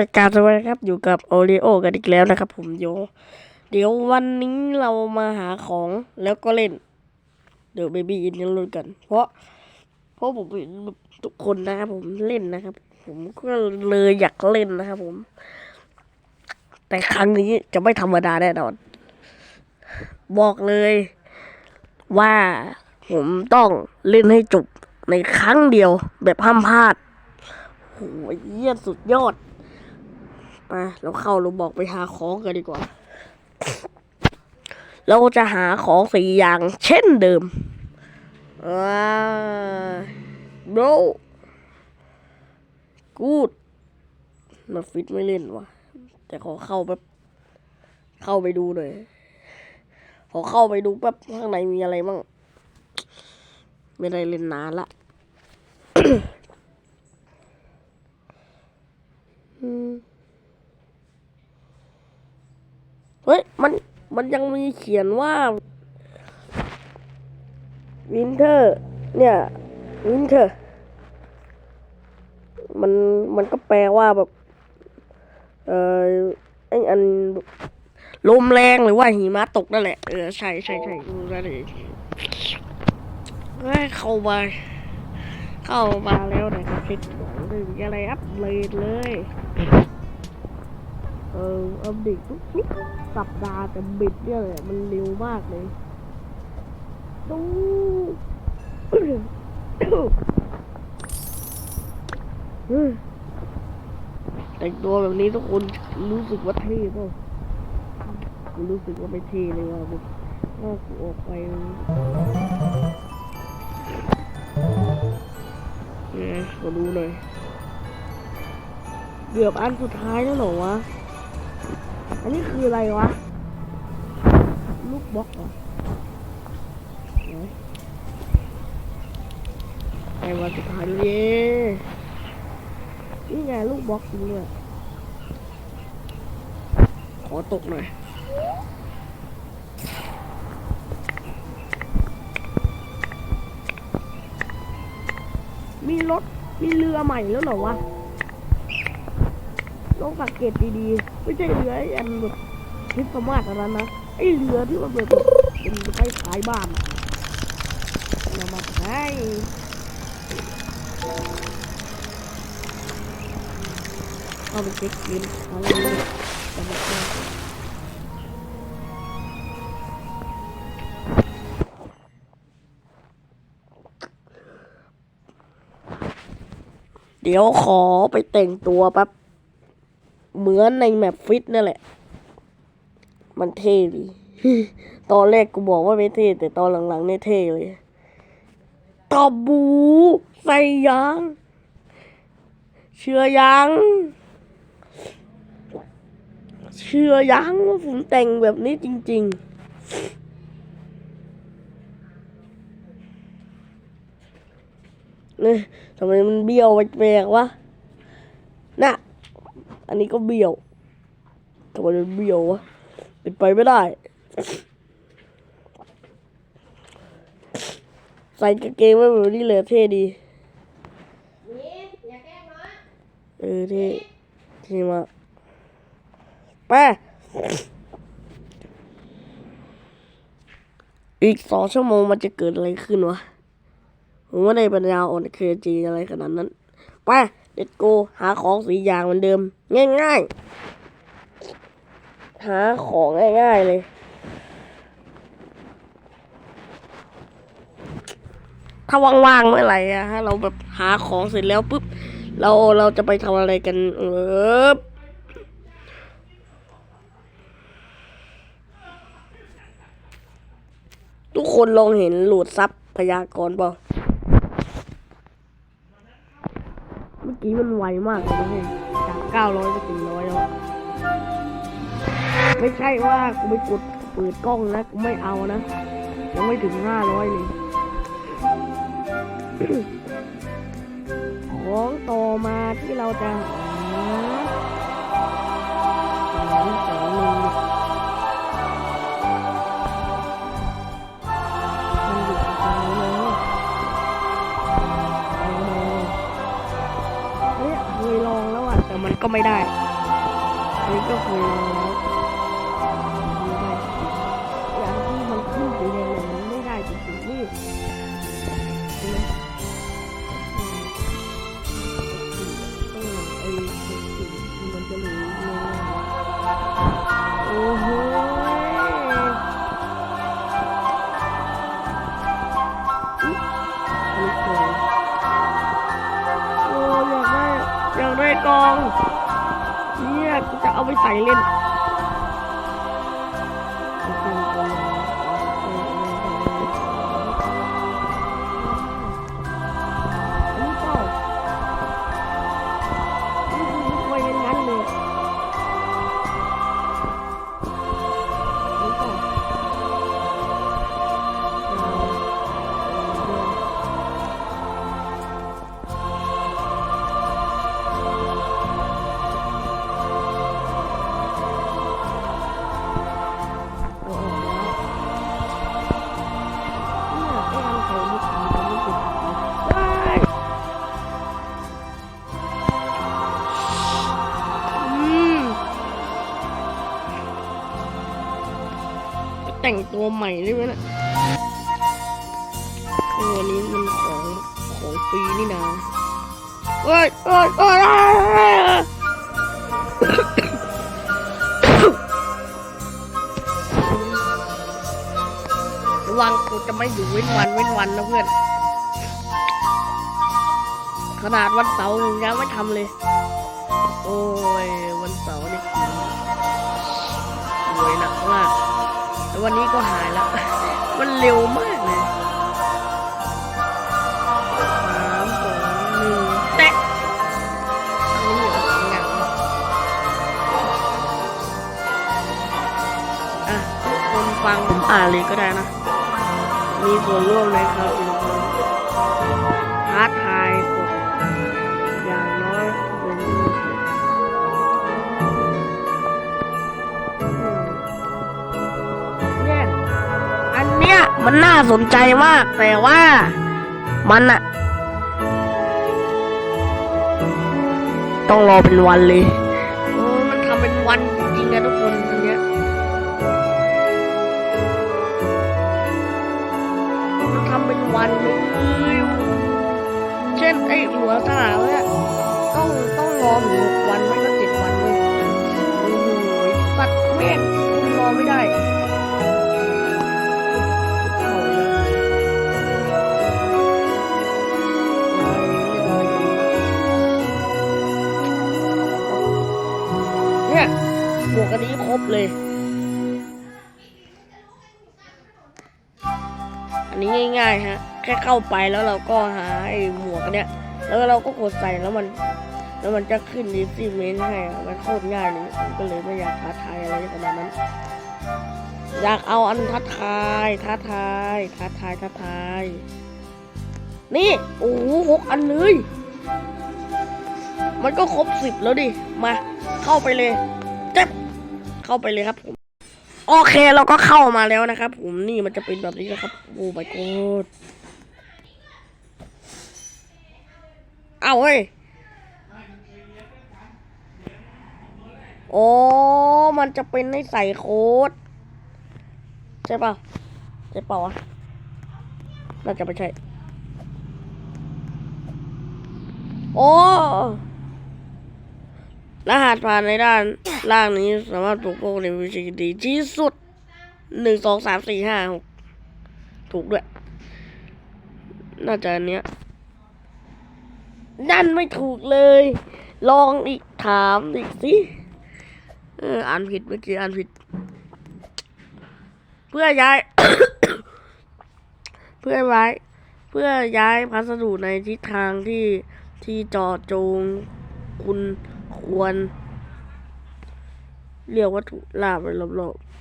รายการสวัสดีครับอยู่กับโอริโอกันอีกแล้วนะครับ ผมโยเดี๋ยววันนี้เรามาหาของแล้วก็เล่นเดี๋ยวเบบี้อินยังลุ้นกัน เพราะเพราะผมเห็นทุกคนนะครับผมเล่นนะครับ ผมก็เลยอยากเล่นนะครับผม แต่ครั้งนี้จะไม่ธรรมดาแน่นอน บอกเลยว่าผมต้องเล่นให้จบในครั้งเดียวแบบห้ามพลาดโหเยี่ยสุดยอด ไปเราเข้าเราบอกไปหาของกันดีกว่า เราจะหาของสี่อย่างเช่นเดิมว้า bro good มาฟิตไม่เล่นวะแต่ขอเข้าแบบเข้าไปดูหน่อยขอเข้าไปดูแป๊บข้างในมีอะไรบ้างไม่ได้เล่นนานละอืม เฮ้ย มัน มันยังมีเขียนว่าวินเทอร์เนี่ยวินเทอร์มัน มันก็แปลว่าแบบ เออไออันลมแรงหรือว่าหิมะตกนั่นแหละ เออ ใช่ใช่ใช่รู้แล้เลยเฮ้เข้ามา เข้ามาแล้วนะครับคลิปของไม่มีอะไรอัปเดตเลย เอออัปเดตทุกๆสัปดาห์แต่บิดเนี่ยแหละมันเร็วมากเลยดูแต่งตัวแบบนี้ทุกคนรู้สึกว่าเท่เปล่ากูรู้สึกว่าไม่เท่เลยว่ะแบบว่ากูออกไปเนี่ยมาดูหน่อยเกือบอันสุดท้ายแล้วเหรอวะ อันนี้คืออะไรวะ ลูกบล็อกเหรอไอ้วันสุดท้ายเลยนี่ไงลูกบล็อกจริงด้วยขอตกหน่อยมีรถ มีเรือใหม่แล้วเหรอวะ ลองสังเกตดีๆ ไม่ใช่เรือไอ้อันแบบคริสต์มาสอันนั้นะไอ้เรือที่มันแบบเป็นใต้ายบ้านเรามาใช้เอาไปเช็คบินอะไรเลยจะมาเอาเดี๋ยวขอไปแต่งตัวแป๊บ เหมือนในแมปฟิตนั่นแหละ มันเท่ดี ตอนแรกกูบอกว่าไม่เท่ แต่ตอนหลังๆเนี่ยเท่เลยตอบบูใส่ยางเชื่อยังเชื่อยังว่าผมแต่งแบบนี้จริง ๆ เนี่ยทำไมมันเบี้ยวแปลกๆวะ น่ะ อันนี้ก็เบี้ยวทำไมมันเบี้ยววะเป็นไปไม่ได้ ใส่กางเกงไว้แบบนี้เลยเท่ดีเออเท่เท่มากไปอีกสองชั่วโมงมันจะเกิดอะไรขึ้นวะผมว่าในปัญญาอ่อนเคจีอะไรขนาดนั้น ไป เด็ดโกหาของสีอย่างเหมือนเดิม ง่ายๆ หาของง่ายๆเลยถ้าว่างๆเมื่อไหร่อะถ้าเราแบบหาของเสร็จแล้วปุ๊บเราเราจะไปทำอะไรกันเออทุกคนลองเห็นหลดซับพยากรณ์ป่า เมื่อ กี้มันไวมากเลยนะเว้ยจากเก้าร้อยไปถึงร้อยแล้วไม่ใช่ว่ากูไม่กดเปิดกล้องนะกูไม่เอานะยังไม่ถึงห้าร้อยเลย ของต่อมาที่เราจะหา ก็ไม่ได้อันนี้ก็คือ กูจะเแต่งตัวใหม่ได้ไหมนะเอออันนี้มันของของฟรีนี่นะเอ้ยเอ้ยเอ้ยระวังกูจะไม่อยู่เว้นวันเว้นวันนะเพื่อน ขนาดวันเสาร์ยังไม่ทำเลย โอ้ย วันเสาร์นี่คือรวยหนักมาก วันนี้ก็หายแล้ว มันเร็วมากเลยสามสองหนึ่งแตะอันนี้เหรอสองอย่างอะทุกคนฟังผมอ่านเลยก็ได้นะ มีส่วนร่วมในครับ มันน่าสนใจมาก แต่ว่ามันอะต้องรอเป็นวันเลยโอ้มันทำเป็นวันจริงๆนะทุกคนอันเนี้ยมันทำเป็นวันเลยเช่นไอ้หัวสนามเนี่ยต้องต้องรอถึงหกวันไม่ก็ ค่เข้าไปแล้วเราก็หาไอ้หมวกเนี้ยแล้วเราก็กดใส่แล้วมัน แล้วมันจะขึ้นดีซีเมนให้มันโคตรง่ายเลยผมก็เลยไม่อยากท้าทายอะไรขนาดนั้น อยากเอาอันท้าทายท้าทายท้าทายท้าทาย นี่โอ้โหหกอันเลยมันก็ครบสิบแล้วดิ มา เข้าไปเลยเจ็บเข้าไปเลยครับผม โอเคเราก็เข้ามาแล้วนะครับผมนี่มันจะเป็นแบบนี้นะครับ โอ้ my god เอาเฮ้ย โอ้ มันจะเป็นให้ใส่โค้ดใช่ป่ะใช่ป่าวะน่าจะไม่ใช่ โอ้รหัสผ่านในด้านล่างนี้สามารถปกป้องในวิธีดีที่สุดหนึ่งสองสามสี่ห้าหกถูกด้วย น่าจะอันเนี้ย นั่นไม่ถูกเลย ลองอีกถามอีกสิเอออ่านผิดเมื่อกี้อ่านผิด เพื่อย้าย เพื่อย้ายเพื่อย้ายพัสดุในทิศทางที่ที่จอดจงคุณควร เรียกวัตถุลาบไปรอบๆ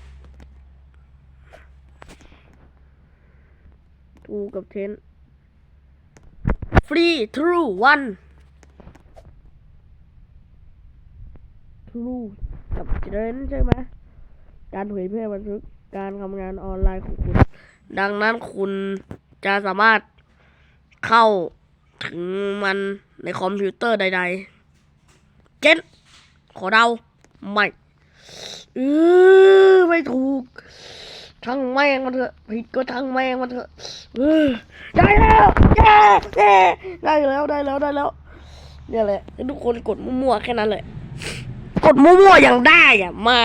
ทูกับเทน ฟรีทรูวันทรูกับเทนใช่ไหมการเผยแพร่บันทึกการทำงานออนไลน์ของคุณ ดังนั้นคุณจะสามารถเข้าถึงมันในคอมพิวเตอร์ใด ๆเช่นขอเดา ไม่เออไม่ถูก ทั้งแม่งมันเถอะผิดก็ทั้งแม่งมันเถอะได้แล้วเย้เย้ได้แล้วได้แล้วได้แล้วเนี่ยแหละทุกคนกดมั่วๆแค่นั้นเลยกดมั่วๆอย่างได้อะมา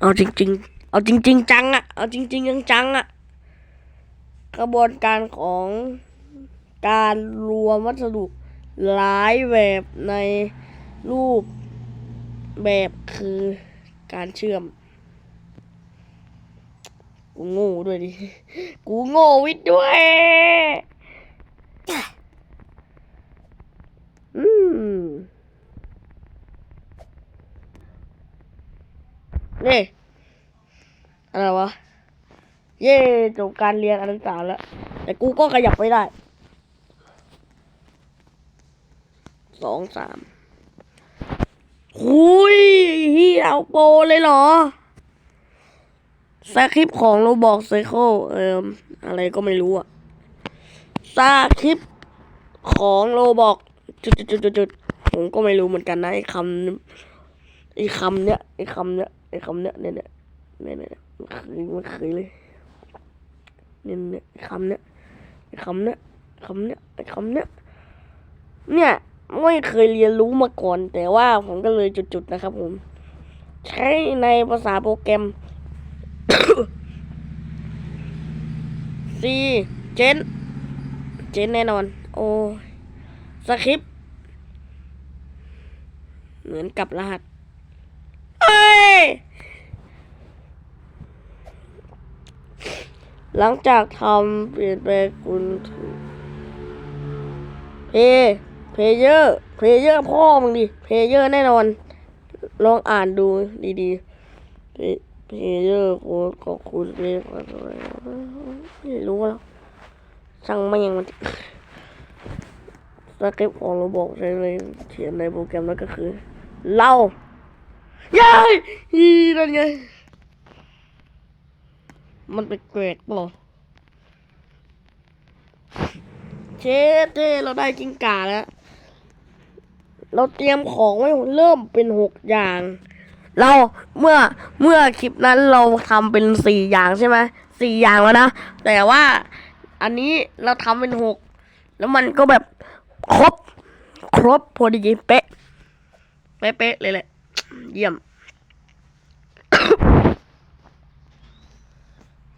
เอาจริง ๆ เอาจริง ๆ จังอะเอาจริง ๆ จังๆอะกระบวนการของการรวมวัสดุหลายแบบในรูปแบบคือการเชื่อม กูโง่ด้วยดิ กูโง่วิทย์ด้วย อืมนี่อะไรวะ เย่จบการเรียนอนุสาวแล้ว แต่กูก็ขยับไม่ได้สองสามหุยเฮียเอาโปเลยเหรอ สคริปของโรบอกไซโคเอ่ออะไรก็ไม่รู้อะสคริปของโรบอกจุดจุดจุดจุดผมก็ไม่รู้เหมือนกันนะไอ้คำไอ้คำเนี้ยไอ้คำเนี้ยไอ้คำเนี้ยเนี่ยเนี่ยเนี่ยเนี่ยมันเคยมันเคยเลยเนี่ยเนี่ยคำเนี้ยไอ้คำเนี้ยคำเนี้ยไอ้คำเนี้ยเนี่ยไม่เคยเรียนรู้มาก่อน แต่ว่าผมก็เลยจุดๆนะครับผม ใช้ในภาษาโปรแกรม ซีเจน เจนแน่นอน โอสคริป เหมือนกับรหัสเอ้ยหลังจากทำเปลี่ยนแปลงคุณถูกเพย์เพเยอร์เพเยอร์พ่อมึงดิเพเยอร์แน่นอน ลองอ่านดูดีๆ พเพย์เยอร์โค้ดขอบคุณเพย์ขอโทษไม่รู้แล้วช่างไม่ยังมันสคริปต์ของเราบอกใช้เลยเขียนในโปรแกรมแล้วก็คือ เราย้ายอีนั่นไง มันเป็นเกรดเปล่าเชฟเเราได้กิ้งก่าแล้ว เราเตรียมของไว้เริ่มเป็นหกอย่าง เราเมื่อเมื่อคลิปนั้นเราทำเป็นสี่อย่างใช่ไหมสี่อย่างแล้วนะ แต่ว่าอันนี้เราทำเป็นหกแล้วมันก็แบบครบ ครบพอดีเป๊ะเป๊ะเลยแหละ เยี่ยม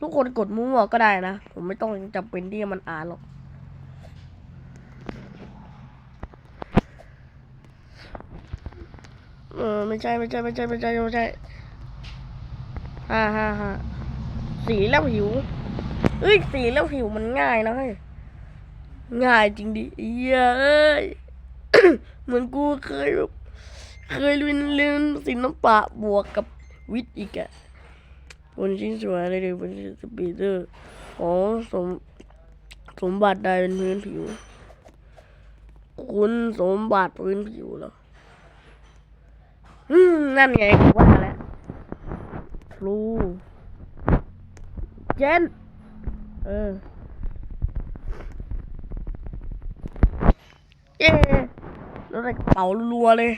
ทุกคนกดมั่วก็ได้นะ ผมไม่ต้องจำเป็นที่มันอ่านหรอก เออไม่ใช่ไม่ใช่ไม่ใช่ไม่ใช่ไม่ใช่ฮ่าฮ่าฮ่าสีแล้วผิวเอ้ยสีแล้วผิวมันง่ายนะเฮ้ยง่ายจริงดิเย้ยเหมือนกูเคยแบบเคยเรียนเรียนศิลปะบวกกับวิทย์อีกอะบนชิ้นส่วนอะไรเดี๋ยวบนชิ้นสปีดเดอร์ของสมสมบัติใดเป็นพื้นผิว คุณสมบัติพื้นผิวเหรอ อืมนั่นไงกูว่าแล้วครูเจนเออเย้แล้วได้กเป๋ารัวเลย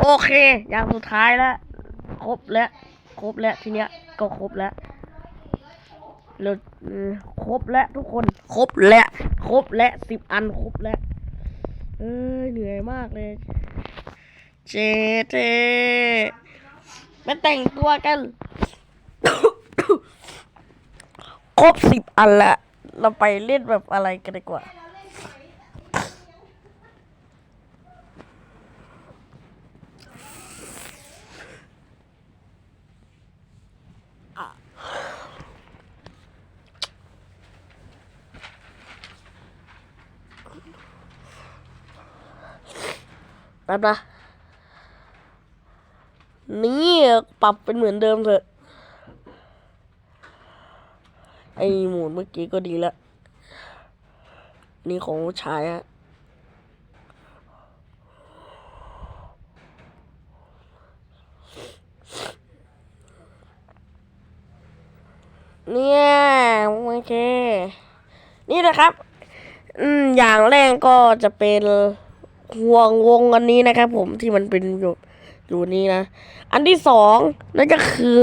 โอเค อย่างสุดท้ายแล้ว ครบแล้ว ครบแล้วทีเนี้ย ก็ครบแล้วแล้วเออครบแล้วทุกคน ครบแล้ว ครบแล้วสิบอันครบแล้ว เอ้ยเหนื่อยมากเลย เจเจมาแต่งตัวกัน ครบสิบอันละ เราไปเล่นแบบอะไรกันดีกว่า แป๊บนะ นี่ปรับเป็นเหมือนเดิมเถอะ ไอหมดเมื่อกี้ก็ดีแล้วนี่ของชายฮะเนี่ยโอเค นี่นะครับ อืมอย่างแรกก็จะเป็นห่วงวงอันนี้นะครับผมที่มันเป็นอยู่ อยู่นี้นะ อันที่สองนั่นก็คือ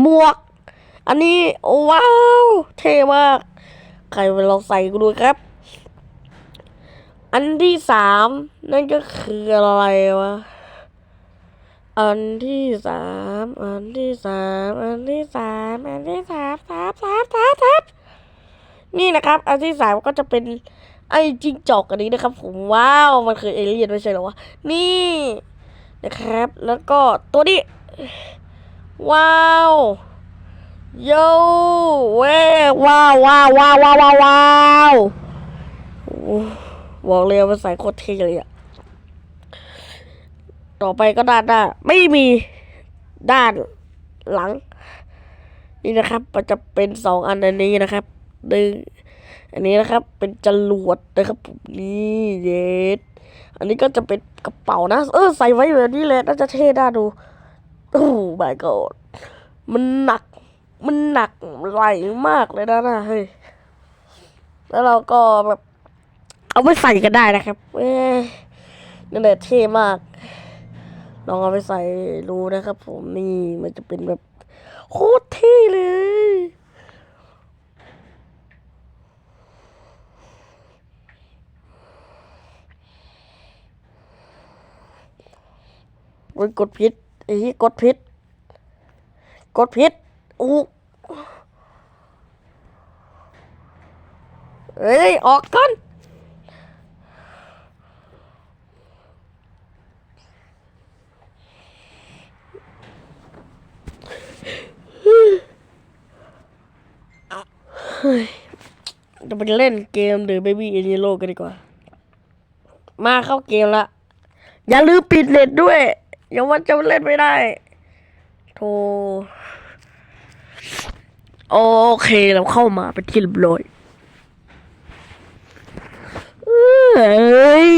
หมวก อันนี้โอ้ว้าว เท่มาก ใครไปลองใส่กูดูครับ อันที่สามนั่นก็คืออะไรวะ อันที่สามอันที่สามอันที่สามอันที่สามสามสามสามสามนี่นะครับ อันที่สามก็จะเป็นไอ้จิงจอกอันนี้นะครับ ผมว้าว มันคือเอเลี่ยนไม่ใช่หรอวะ นี่ นะครับ แล้วก็ตัวนี้ ว้าวโย่เว้ว้าวว้าวว้าวว้าวว้าวว้าวบอกเลยว่าใส่โคตรเท่เลยอะต่อไปก็ด้านหน้าไม่มีด้านหลัง นี่นะครับ มันจะเป็นสองอันอันนี้นะครับหนึ่ง อันนี้นะครับเป็นจรวดนะครับผมนี่เย็ดอันนี้ก็จะเป็นกระเป๋านะ เออใส่ไว้แบบนี้เลยน่าจะเท่น่าดูโอ้ my god มันหนัก มันหนักไหลมากเลยนะนะเฮ้ยแล้วเราก็แบบเอาไปใส่กันได้นะครับเอ้ยนั่นแหละเท่มาก ลองเอาไปใส่ดูนะครับ ผมนี่มันจะเป็นแบบโคตรเท่เลย โอ้ยกดพิษไอ้เหี้ยกดพิษกดพิษอู้เอ้ย ออกกันเฮ้ยจะไปเล่นเกมหรือ Baby in Yellow กันดีกว่า มาเข้าเกมละ อย่าลืมปิดเน็ตด้วย อย่าว่าจะเล่นไม่ได้ โทรโอเคเราเข้ามาเป็นที่เรียบร้อยเอ้ย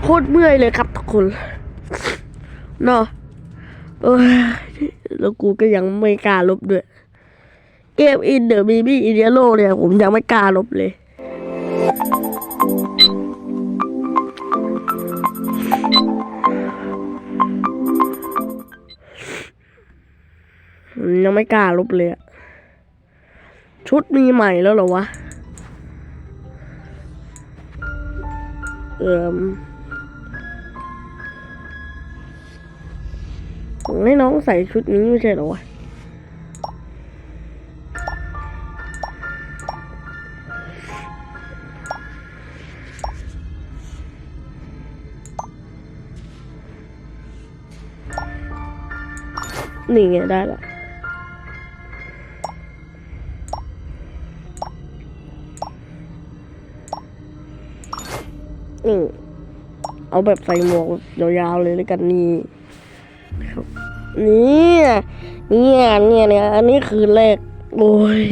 โคตรเมื่อยเลยครับทุกคนเนาะเอ้ยแล้วกูก็ยังไม่กล้าลบด้วย เกมอินเดอร์บีบี้อินเดียโลเนี่ย ผมยังไม่กล้าลบเลย ยังไม่กล้าลบเลยชุดมีใหม่แล้วเหรอวะ เอ่มผมให้น้องใส่ชุดนี้ไม่ใช่เหรอวะ นี่ไงได้ละ นี่เอาแบบใส่หมวกยาวๆเลยแล้วกันนี่นี่เนี่ยเนี่ยเนี่ยอันนี้คือแรกโอ้ย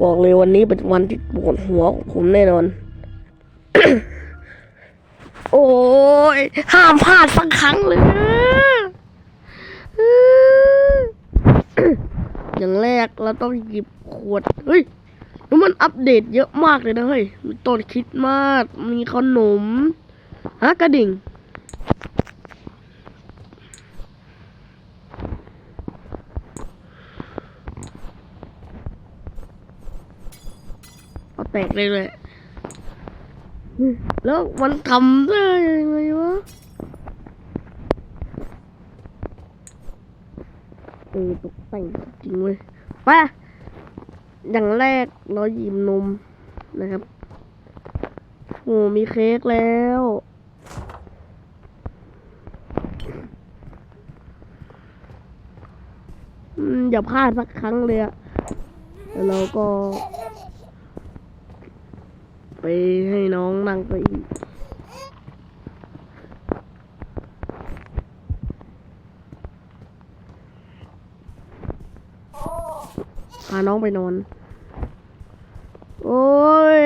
บอกเลยวันนี้เป็นวันที่ปวดหัวของผมแน่นอน โอ้ยห้ามพลาดสักครั้งเลยอย่างแรกเราต้องหยิบขวดเฮ้ย แล้วมันอัปเดตเยอะมากเลยนะเฮ้ย มีต้นคริดมาส มีขนม ฮะกระดิ่ง เอาแตกเลยเลย แล้วมันทำได้ยังไงวะเออตกแต่งจริงเว้ยไป อย่างแรกเราหยิบนมนะครับโอ้มีเค้กแล้วอืมอย่าพลาดสักครั้งเลยอะแล้วเราก็ ไปให้น้องนั่งไปอีก น้องไปนอน โอ้ย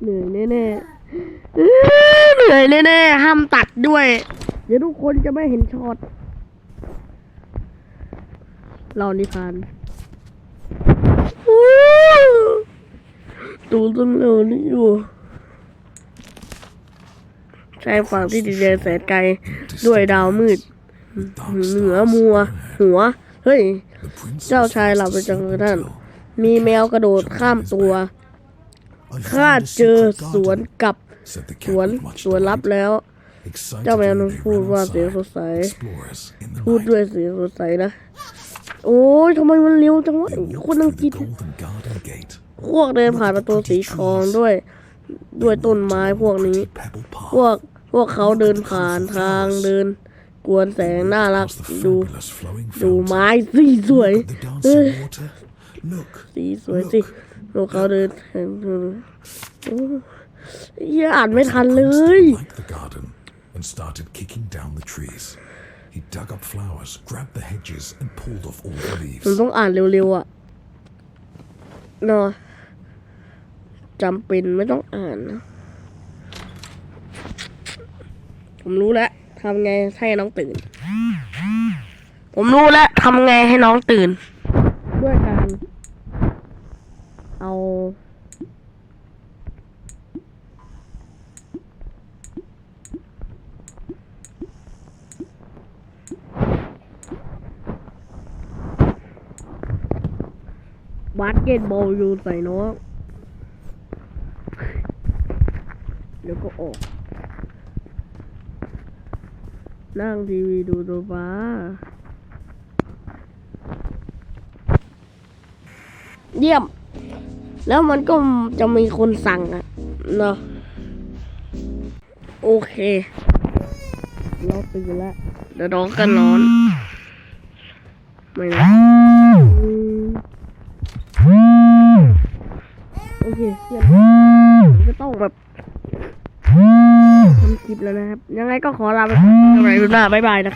เหนื่อยแน่ๆเออเหนื่อยแน่ๆห้ามตัดด้วย เดี๋ยวทุกคนจะไม่เห็นช็อตเรานิพานตูต้นเร็วนี่อยู่ชายฝั่งที่ดินแดนแสนไกลด้วยดาวมืด เหนือมัว หัว เฮ้ย เจ้าชายหลับไปจังเลยท่านมีแมวกระโดดข้ามตัวข้าเจอสวนกับสวนสวนลับแล้ว เจ้าแมวนั้นพูดว่าเสียงสดใสพูดด้วยเสียงสดใสนะ โอ้ยทำไมมันเร็วจังวะคนอังกฤษพวกเดินผ่านประตูสีทองด้วย ด้วยต้นไม้พวกนี้ พวกพวกเขาเดินผ่านทางเดิน กวนแสงน่ารักดูดูไม้สีสวยเอ้ยสีสวยสิพวกเขาเดินโอ้ยอ่านไม่ทันเลย liked the garden and started kicking down the trees. He dug up flowers, grabbed the hedges, and pulled off all the ผม leaves. ต้องอ่านเร็วๆอะเนาะจำเป็นไม่ต้องอ่านนะ ผมรู้แล้ว ทำไงให้น้องตื่น ผมรู้แล้วทำไงให้น้องตื่น ด้วยการ เอา บาสเกตบอลยู่ใส่น้องเดี๋ยวก็ออก นั่งทีวีดูโซฟาเยี่ยม แล้วมันก็จะมีคนสั่งอะเนาะโอเคเราตื่นแล้วเดี๋ยวน้องก็นอน ไม่นะ ไงก็ขอลาไปก่อนสำหรับคลิปหน้าบ๊ายบายนะครับ